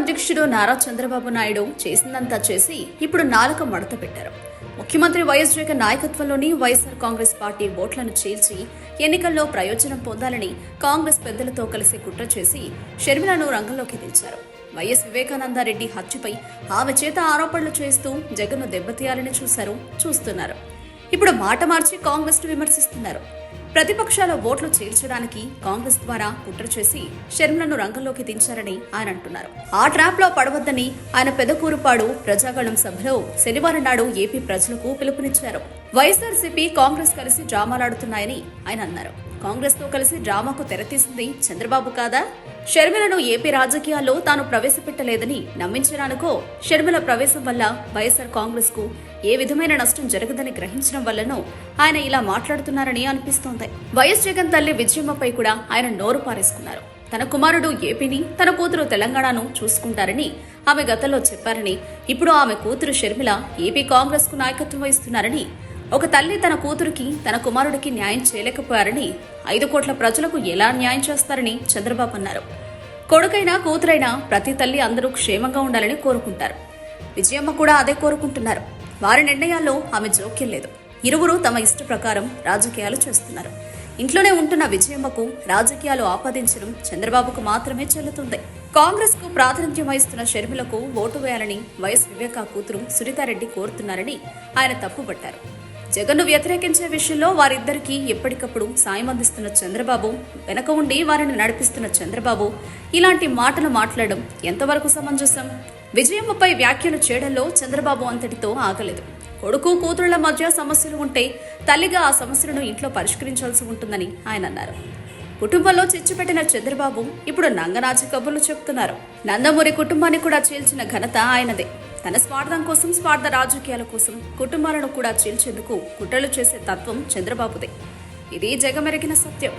అధ్యక్షుడు నారా చంద్రబాబు నాయుడు చేసిందంతా చేసి ఇప్పుడు నాలుక మడత పెట్టారు. ముఖ్యమంత్రి వైఎస్ జగన్ నాయకత్వంలోని వైఎస్ఆర్ కాంగ్రెస్ పార్టీ ఓట్లను చీల్చి ఎన్నికల్లో ప్రయోజనం పొందాలని కాంగ్రెస్ పెద్దలతో కలిసి కుట్ర చేసి షర్మిలను రంగంలోకి దించారు. వైఎస్ వివేకానందారెడ్డి హత్యపై ఆమె చేత ఆరోపణలు చేస్తూ జగన్ను దెబ్బతీయాలని చూశారు చూస్తున్నారు. ఇప్పుడు మాట మార్చి కాంగ్రెస్ విమర్శిస్తున్నారు. ప్రతిపక్షాల ఓట్లు చీల్చడానికి కాంగ్రెస్ ద్వారా కుట్ర చేసి షర్మిలను రంగంలోకి దించారని ఆయన అంటున్నారు. ఆ ట్రాప్లో పడవద్దని ఆయన పెదకూరుపాడు ప్రజాగళం సభలో శనివారం నాడు ఏపీ ప్రజలకు పిలుపునిచ్చారు. వైఎస్ఆర్సీపీ కాంగ్రెస్ కలిసి డ్రామాలాడుతున్నాయని ఆయన అన్నారు. కాంగ్రెస్తో కలిసి డ్రామాకు తెరతీసింది చంద్రబాబు కాదా? షర్మిలను ఏపీ రాజకీయాల్లో తాను ప్రవేశపెట్టలేదని నమ్మించడానికో షర్మిల ప్రవేశం వల్ల వైఎస్ఆర్ కాంగ్రెస్కు ఏ విధమైన నష్టం జరగదని గ్రహించడం వల్లనో ఆయన ఇలా మాట్లాడుతున్నారని అనిపిస్తోంది. వైఎస్ జగన్ తల్లి విజయమ్మపై కూడా ఆయన నోరు పారేసుకున్నారు. తన కుమారుడు ఏపీని తన కూతురు తెలంగాణను చూసుకుంటారని ఆమె గతంలో చెప్పారని ఇప్పుడు ఆమె కూతురు షర్మిల ఏపీ కాంగ్రెస్కు నాయకత్వం వహిస్తున్నారని ఒక తల్లి తన కూతురికి తన కుమారుడికి న్యాయం చేయలేకపోయారని ఐదు కోట్ల ప్రజలకు ఎలా న్యాయం చేస్తారని చంద్రబాబు అన్నారు. కొడుకైనా కూతురైనా ప్రతి తల్లి అందరూ క్షేమంగా ఉండాలని కోరుకుంటారు. విజయమ్మ కూడా అదే కోరుకుంటున్నారు. వారి నిర్ణయాల్లో ఆమె జోక్యం లేదు. ఇరువురు తమ ఇష్ట ప్రకారం రాజకీయాలు చేస్తున్నారు. ఇంట్లోనే ఉంటున్న విజయమ్మకు రాజకీయాలు ఆపాదించడం చంద్రబాబుకు మాత్రమే చెల్లుతుంది. కాంగ్రెస్కు ప్రాతినిధ్యం వహిస్తున్న షర్మిలకు ఓటు వేయాలని వైఎస్ వివేకా కూతురు సునీతారెడ్డి కోరుతున్నారని ఆయన తప్పుపట్టారు జగన్ను వ్యతిరేకించే విషయంలో వారిద్దరికీ ఎప్పటికప్పుడు సాయం అందిస్తున్న చంద్రబాబు వెనక ఉండి వారిని నడిపిస్తున్న చంద్రబాబు. ఇలాంటి మాటలు మాట్లాడడం ఎంతవరకు సమంజసం? విజయమ్మపై వ్యాఖ్యలు చేయడంలో చంద్రబాబు అంతటితో ఆగలేదు. కొడుకు కూతురుల మధ్య సమస్యలు ఉంటే తల్లిగా ఆ సమస్యలను ఇంట్లో పరిష్కరించాల్సి ఉంటుందని ఆయన అన్నారు. కుటుంబంలో చిచ్చుపెట్టిన చంద్రబాబు ఇప్పుడు నంగనాచి కబుర్లు చెప్తున్నారు. నందమూరి కుటుంబాన్ని కూడా చీల్చిన ఘనత ఆయనదే. తన స్వార్థం కోసం స్వార్థ రాజకీయాల కోసం కుటుంబాలను కూడా చీల్చేందుకు కుట్రలు చేసే తత్వం చంద్రబాబుదే. ఇది జగమెరిగిన సత్యం.